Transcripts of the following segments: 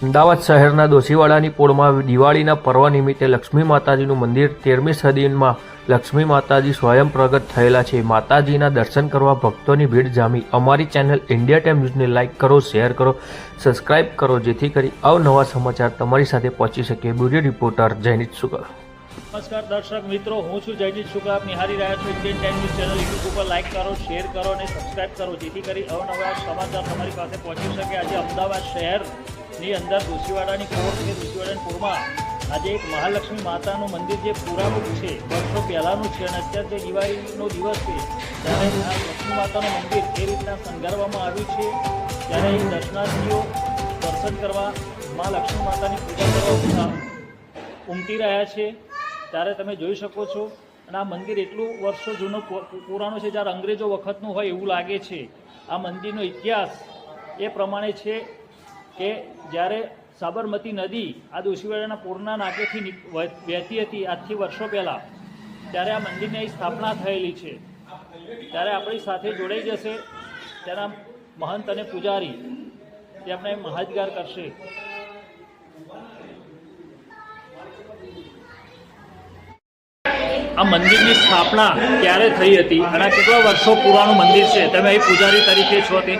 અમદાવાદ શહેરના દોશીવાડાની પોળમાં દિવાળીના પર્વ નિમિત્તે લક્ષ્મી માતાજીનું મંદિર તેરમી સદીમાં લક્ષ્મી માતાજી સ્વયં પ્રગટ થયેલા છે. માતાજીના દર્શન કરવા ભક્તોની ભીડ જામી. અમારી ચેનલ ઇન્ડિયા ટાઈમ ન્યૂઝને લાઇક કરો, શેર કરો, સબસ્ક્રાઇબ કરો, જેથી કરી અવનવા સમાચાર તમારી સાથે પહોંચી શકે. બ્યુરો રિપોર્ટર જયનીત શુકર નમસ્કાર દર્શક મિત્રો, હું છું જયજીત શુક્લા. આપ નિહાળી રહ્યા છો Indian time news channel YouTube ઉપર લાઇક કરો, શેર કરો અને સબસ્ક્રાઇબ કરો, જેથી કરી અવનવા સમાચાર તમારી પાસે પહોંચી શકે. આજે અમદાવાદ શહેરની અંદર દોશીવાડાની કોર કે દોશીવાડાની કોરમાં આજે એક મહાલક્ષ્મી માતાનું મંદિર જે પુરાણું છે, વર્ષો પહેલાંનું છે અને અત્યારે જે દિવાળીનો દિવસ છે, ત્યારે આ લક્ષ્મી માતાનું મંદિર એ રીતના શણગારવામાં આવ્યું છે. ત્યારે અહીં દર્શનાર્થીઓ દર્શન કરવા મા લક્ષ્મી માતાની પૂજા કરવા ઉમટી રહ્યા છે. ત્યારે તમે જોઈ શકો છો, અને આ મંદિર એટલું વર્ષો જૂનું પુરાણું છે, જ્યારે અંગ્રેજો વખતનું હોય એવું લાગે છે. આ મંદિરનો ઇતિહાસ એ પ્રમાણે છે કે જ્યારે સાબરમતી નદી આ દોશીવાડાના પૂરના નાકેથી વહેતી હતી આજથી વર્ષો પહેલાં, ત્યારે આ મંદિરની સ્થાપના થયેલી છે. ત્યારે આપણી સાથે જોડાઈ જશે તેના મહંત અને પૂજારી. તે આપણે મહાજગાર કરશે. આ મંદિરની સ્થાપના ક્યારે થઈ હતી? અને કેટલા વર્ષો પુરાણું મંદિર છે? તમે અહીં પૂજારી તરીકે છો તે?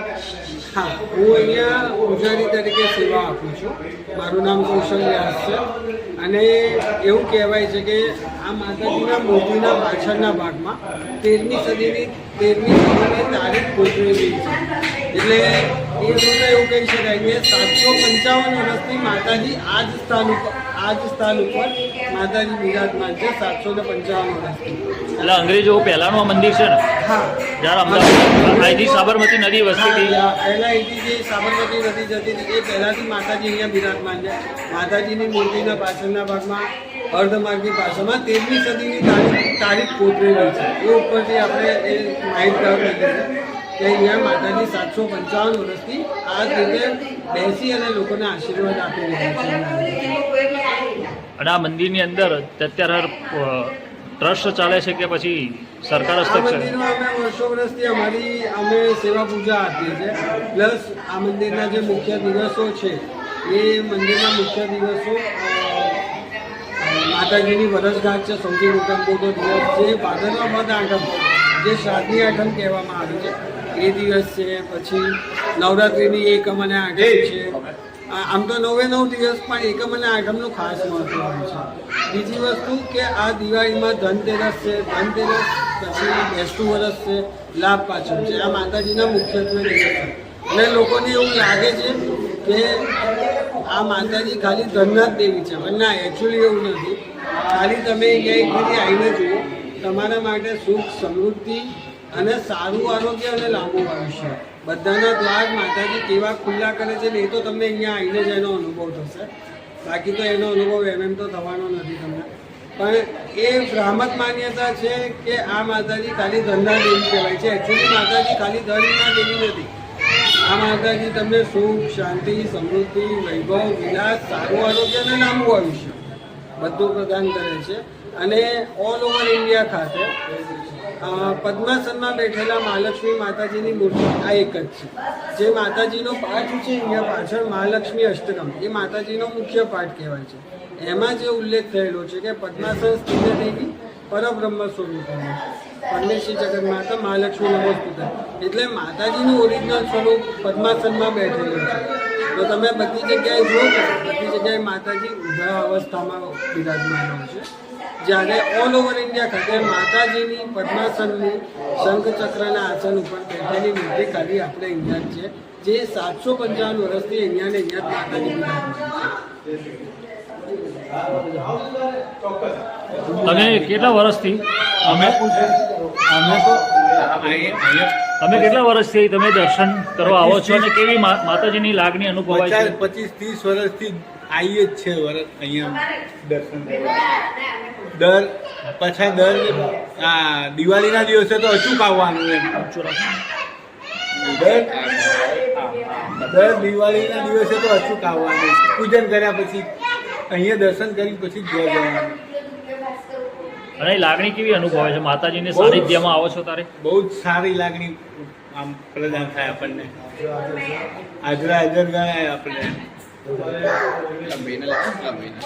હા, હું અહીંયા પૂજારી તરીકે સેવા આપું છું. મારું નામ કૌશલ વ્યાસ છે. અને એવું કહેવાય છે કે આ માતાજીના મૂર્તિના પાછળના ભાગમાં તેરમી સદીની તેરમી સદીની તારીખ ગોઠવેલી છે. એટલે એ જોતા એવું કહી શકાય કે સાતસો પંચાવન વર્ષથી માતાજી આ જ સ્થાન ઉપર આ જ સ્થાન ઉપર માતાજી બિરાજમાન છે સાતસો ને પંચાવન વર્ષથી. એટલે અંગ્રેજો પહેલાંનું મંદિર છે ને? હા. જ્યારે અમદાવાદ અહીંથી સાબરમતી નદી વસ્તી હતી. પહેલા અહીંથી જે સાબરમતી નદી જતી હતી એ પહેલાથી માતાજી અહીંયા બિરાજમાન છે. માતાજીની મૂર્તિના પાછળના ભાગમાં અર્ધમાર્ગની પાછળમાં તેરમી સદીની તારીખ તારીખ કોતરેલી છે. એ ઉપરથી આપણે એ માહિતગાર કરી છે. કે અહીંયા માતાજી સાતસો પંચાવન વર્ષથી આ રીતે બેસી અને લોકોને આશીર્વાદ આપી રહ્યા છે. અને આ મંદિરની અંદર અત્યારે ટ્રસ્ટ ચાલે છે કે પછી સરકાર હસ્તક મંદિરમાં અમે વર્ષો વર્ષથી અમારી અમે સેવા પૂજા આપીએ છીએ. પ્લસ આ મંદિરના જે મુખ્ય દિવસો છે એ મંદિરના મુખ્ય દિવસો માતાજીની વરસગાંઠ છે. સૌથી મોટા મોટો દિવસ છે ભાદરવા મધ આઠમ જે શ્રાદ્ધની આઠમ કહેવામાં આવે છે. એ દિવસ છે, પછી નવરાત્રિની એકમ અને આઠમ છે. આમ તો નવે નવ દિવસ, પણ એકમ અને આઠમનું ખાસ મહત્વ હોય છે. બીજી વસ્તુ કે આ દિવાળીમાં ધનતેરસ છે, ધનતેરસ પછી બેસતું વરસ છે, લાભ પાછળ છે. આ માતાજીના મુખ્યત્વે દિવસ છે. અને લોકોને એવું લાગે છે કે આ માતાજી ખાલી ધનના જ દેવી છે. પણ ના એકચ્યુઅલી એવું નથી. ખાલી તમે એક ફરી આવીને જુઓ તમારા માટે સુખ, સમૃદ્ધિ અને સારું આરોગ્ય અને લાંબુ આયુષ્ય બધાના દ્વાર માતાજી કેવા ખુલ્લા કરે છે ને એ તો તમને અહીંયા આવીને જ એનો અનુભવ થશે. બાકી તો એનો અનુભવ એમ એમ તો થવાનો નથી તમને. પણ એ ભ્રામક માન્યતા છે કે આ માતાજી ખાલી ધનના દેવી કહેવાય છે. એકચ્યુઅલી માતાજી ખાલી ધનના દેવી નથી. આ માતાજી તમને સુખ, શાંતિ, સમૃદ્ધિ, વૈભવ, વિલાસ, સારું આરોગ્ય અને લાંબુ આયુષ્ય બધું પ્રદાન કરે છે. અને ઓલ ઓવર ઇન્ડિયા ખાતે પદ્માસનમાં બેઠેલા મહાલક્ષ્મી માતાજીની મૂર્તિ, આ એક જ છે. જે માતાજીનો પાઠ છે અહીંયા પાછળ મહાલક્ષ્મી અષ્ટકમ, એ માતાજીનો મુખ્ય પાઠ કહેવાય છે. એમાં જે ઉલ્લેખ થયેલો છે કે પદ્માસન સ્થિત દેવી પરબ્રહ્મ સ્વરૂપમાં પરમેશ્વરી જગન્માતા મહાલક્ષ્મી નમસ્તુતે. એટલે માતાજીનું ઓરિજિનલ સ્વરૂપ પદ્માસનમાં બેઠેલું છે. તો તમે બધી જગ્યાએ જુઓ છો બધી જગ્યાએ માતાજી ઊભા અવસ્થામાં બિરાજમાન હોય છે. જ્યારે ઓલ ઓવર ઇન્ડિયા ખાતે માતાજીની પદ્માસનની શંખચક્રના આસન ઉપર બેઠેલી મૂર્તિ ખાલી આપણે અહીંયા છે. જે સાતસો પંચાવન વર્ષથી અહીંયા ને અહીંયા માતાજી બિરાજમાન તમે કેટલા વર્ષથી? અમે અમે તો તમે કેટલા વર્ષથી તમે દર્શન કરવા આવો છો અને કેવી માતાજીની લાગણી અનુભવાય છે? પચીસ ત્રીસ વર્ષથી આવીએ જ છે વર્ષ અહીંયા દર્શન દર પાછા દર આ દિવાળીના દિવસે તો અચૂક આવવાનું એમ. દર દર દિવાળીના દિવસે તો અચૂક આવવાનું પૂજન કર્યા પછી અહીંયા દર્શન કરી પછી જોવા ઘર જવાનું. અને એ લાગણી કેવી અનુભવાય છે? માતાજીની સાનિધ્યમાં આવો છો તારે? બહુ જ સારી લાગણી આમ પ્રદાન થાય આપણને. હાજરા હાજર ગણાય આપણે લંબીને લંબીને